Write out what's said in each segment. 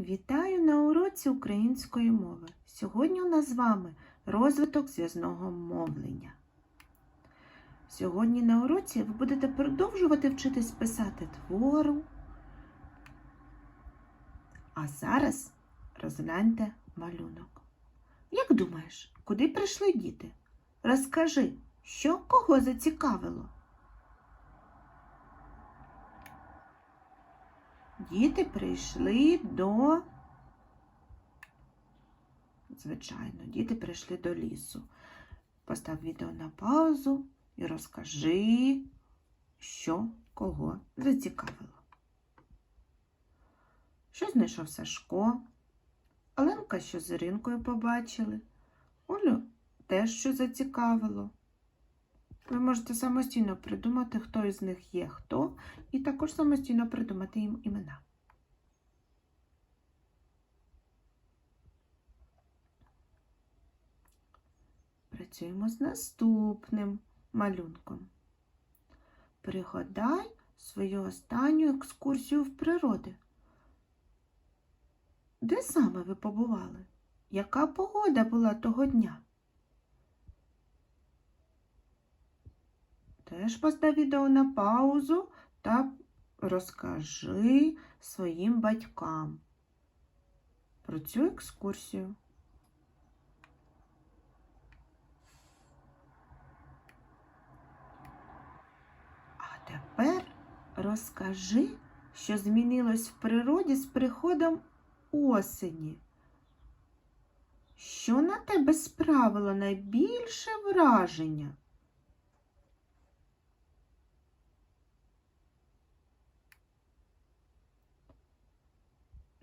Вітаю на уроці української мови. Сьогодні у нас з вами розвиток зв'язного мовлення. Сьогодні на уроці ви будете продовжувати вчитись писати твору. А зараз розгляньте малюнок. Як думаєш, куди прийшли діти? Розкажи, що кого зацікавило? Діти прийшли до. Звичайно, діти прийшли до лісу. Постав відео на паузу і розкажи, що кого зацікавило. Що знайшов Сашко? Оленка, що з Іринкою побачили. Олю теж що зацікавило. Ви можете самостійно придумати, хто із них є хто, і також самостійно придумати їм імена. Працюємо з наступним малюнком. Пригадай свою останню екскурсію в природі. Де саме ви побували? Яка погода була того дня? Теж постав відео на паузу та розкажи своїм батькам про цю екскурсію. А тепер розкажи, що змінилось в природі з приходом осені. Що на тебе справило найбільше враження?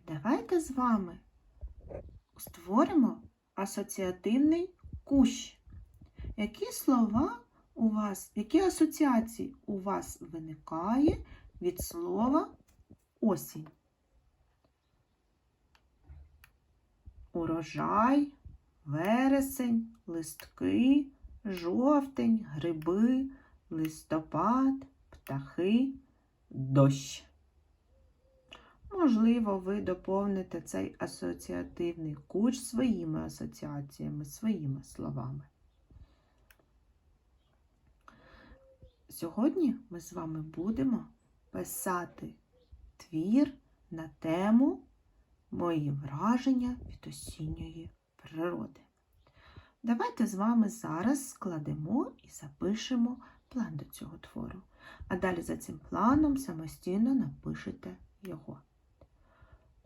Давайте з вами створимо асоціативний кущ. Які слова у вас, які асоціації у вас виникає від слова осінь? Урожай, вересень, листки, жовтень, гриби, листопад, птахи, дощ. Можливо, ви доповните цей асоціативний куч своїми асоціаціями, своїми словами. Сьогодні ми з вами будемо писати твір на тему Мої враження від осінньої природи. Давайте з вами зараз складемо і запишемо план до цього твору. А далі за цим планом самостійно напишете його.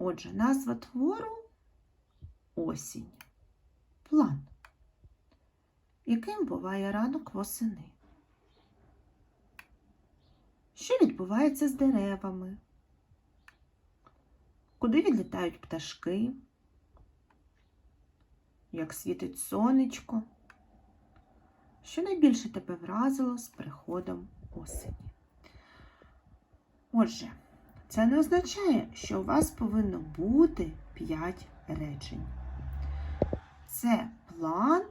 Отже, назва твору осінь. План. Яким буває ранок восени? Що відбувається з деревами? Куди відлітають пташки? Як світить сонечко? Що найбільше тебе вразило з приходом осені? Отже, це не означає, що у вас повинно бути 5 речень. Це план,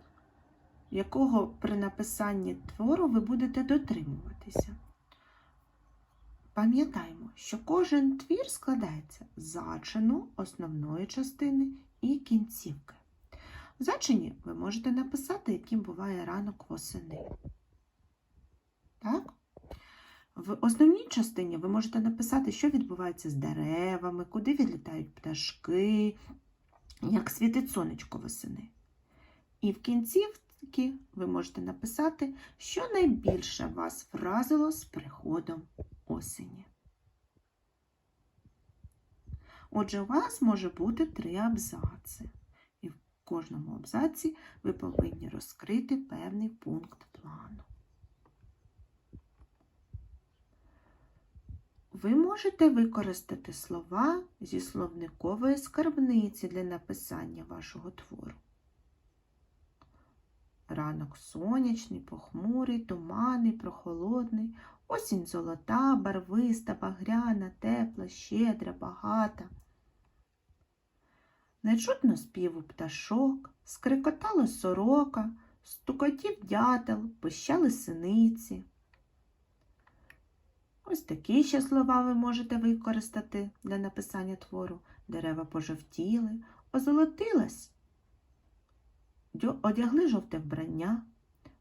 якого при написанні твору ви будете дотримуватися. Пам'ятаємо, що кожен твір складається з зачину, основної частини і кінцівки. В зачині ви можете написати, яким буває ранок восени. Так? В основній частині ви можете написати, що відбувається з деревами, куди відлітають пташки, як світить сонечко восени. І в кінцівці ви можете написати, що найбільше вас вразило з приходом осені. Отже, у вас може бути три абзаци. І в кожному абзаці ви повинні розкрити певний пункт плану. Ви можете використати слова зі словникової скарбниці для написання вашого твору. Ранок сонячний, похмурий, туманний, прохолодний, осінь золота, барвиста, багряна, тепла, щедра, багата. Не чутно співу пташок, скрикотала сорока, стукотів дятел, пищали синиці. Ось такі ще слова ви можете використати для написання твору. дерева пожовтіли, озолотилась, одягли жовте вбрання,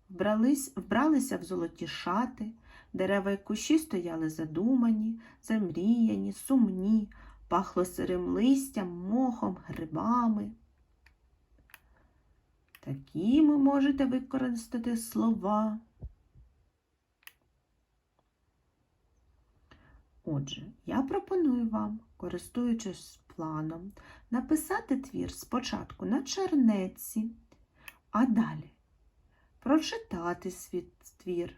вбрались, вбралися в золоті шати, дерева й кущі стояли задумані, замріяні, сумні, пахло сирим листям, мохом, грибами. Такі ви можете використати слова. Отже, я пропоную вам, користуючись планом, написати твір спочатку на чернетці, а далі прочитати свій твір.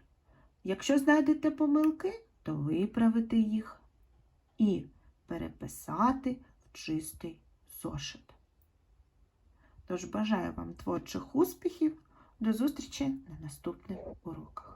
Якщо знайдете помилки, то виправити їх і переписати в чистий зошит. Тож бажаю вам творчих успіхів. До зустрічі на наступних уроках.